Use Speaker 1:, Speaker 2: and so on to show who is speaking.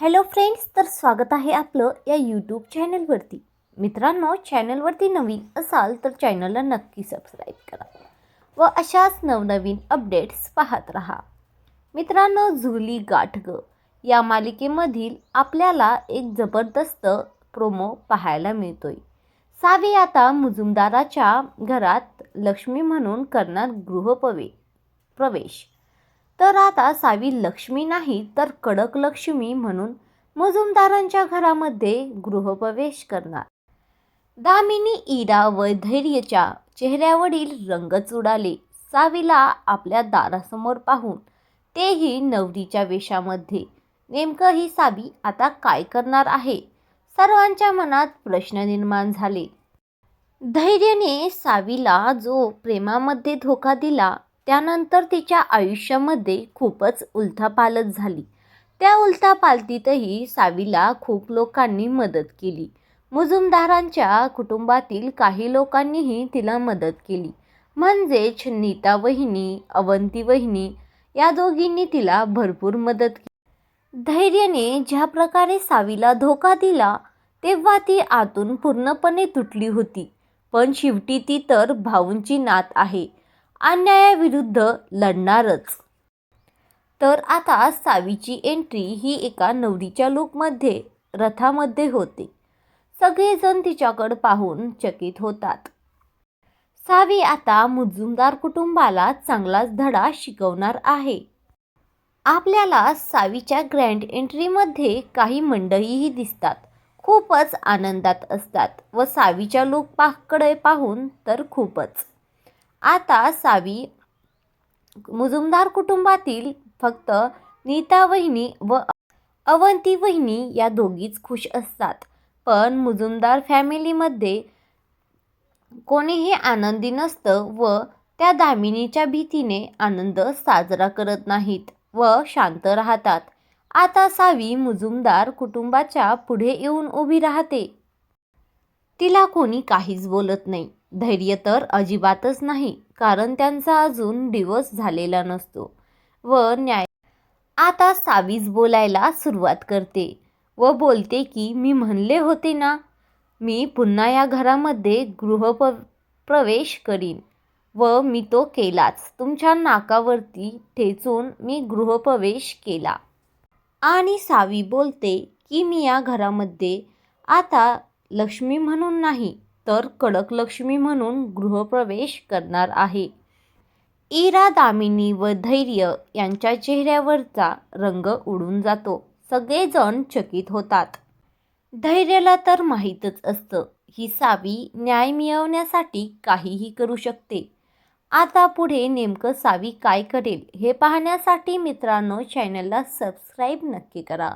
Speaker 1: Hello friends तर स्वागत आहे आपलं या यूट्यूब चॅनलवरती मित्रांनो चॅनलवरती नवीन असाल तर चॅनलला नक्की सबस्क्राईब करा व अशाच नवनवीन अपडेट्स पाहत राहा. मित्रांनो झुली गाठग या मालिकेमधील आपल्याला एक जबरदस्त प्रोमो पाहायला मिळतोय. सावी आता मुजुमदाराच्या घरात लक्ष्मी म्हणून करणार गृहपवे प्रवेश. तर आता सावी लक्ष्मी नाही तर कडक लक्ष्मी म्हणून मजुमदारांच्या घरामध्ये गृहप्रवेश करणार. दामिनी इरा व धैर्यच्या चेहऱ्यावरील रंगच उडाले सावीला आपल्या दारासमोर पाहून तेही नवरीच्या वेशामध्ये. नेमकं ही सावी आता काय करणार आहे? सर्वांच्या मनात प्रश्न निर्माण झाले. धैर्याने सावीला जो प्रेमामध्ये धोका दिला त्यानंतर तिच्या आयुष्यामध्ये खूपच उलथापालत झाली. त्या उलथापालतीतही सावीला खूप लोकांनी मदत केली. मुजुमदारांच्या कुटुंबातील काही लोकांनीही तिला मदत केली. म्हणजेच नीता वहिनी अवंती वहिनी या दोघींनी तिला भरपूर मदत केली. धैर्याने ज्या प्रकारे सावीला धोका दिला तेव्हा ती आतून पूर्णपणे तुटली होती. पण शेवटी ती तर भाऊंची नात आहे. अन्यायाविरुद्ध लढणारच. तर आता सावीची एंट्री ही एका नवरीच्या लूकमध्ये रथामध्ये होते. सगळेजण तिच्याकडे पाहून चकित होतात. सावी आता मुजुमदार कुटुंबाला चांगलाच धडा शिकवणार आहे. आपल्याला सावीच्या ग्रँड एंट्रीमध्ये काही मंडळीही दिसतात. खूपच आनंदात असतात व सावीच्या लोक पाकडे पाहून तर खूपच. आता सावी मुजुमदार कुटुंबातील फक्त नीता वहिनी व अवंती वहिनी या दोघीच खुश असतात. पण मुजुमदार फॅमिलीमध्ये कोणीही आनंदी नसतं व त्या दामिनीच्या भीतीने आनंद साजरा करत नाहीत व शांत राहतात. आता सावी मुजुमदार कुटुंबाच्या पुढे येऊन उभी राहते. तिला कोणी काहीच बोलत नाही. धैर्य तर अजिबातच नाही कारण त्यांचा अजून दिवस झालेला नसतो व न्याय आता सावीज बोलायला सुरुवात करते व बोलते की मी म्हणले होते ना मी पुन्हा या घरामध्ये गृहप प्रवेश करीन व मी तो केलाच. तुमच्या नाकावरती ठेचून मी गृहप्रवेश केला. आणि सावी बोलते की मी या घरामध्ये आता लक्ष्मी म्हणून नाही तर कडक लक्ष्मी म्हणून गृहप्रवेश करणार आहे. इरा दामिनी व धैर्य यांच्या चेहऱ्यावरचा रंग उडून जातो. सगळेजण चकित होतात. धैर्याला तर माहीतच असतं ही सावी न्याय मिळवण्यासाठी काहीही करू शकते. आता पुढे नेमकं सावी काय करेल हे पाहण्यासाठी मित्रांनो चॅनलला सबस्क्राईब नक्की करा.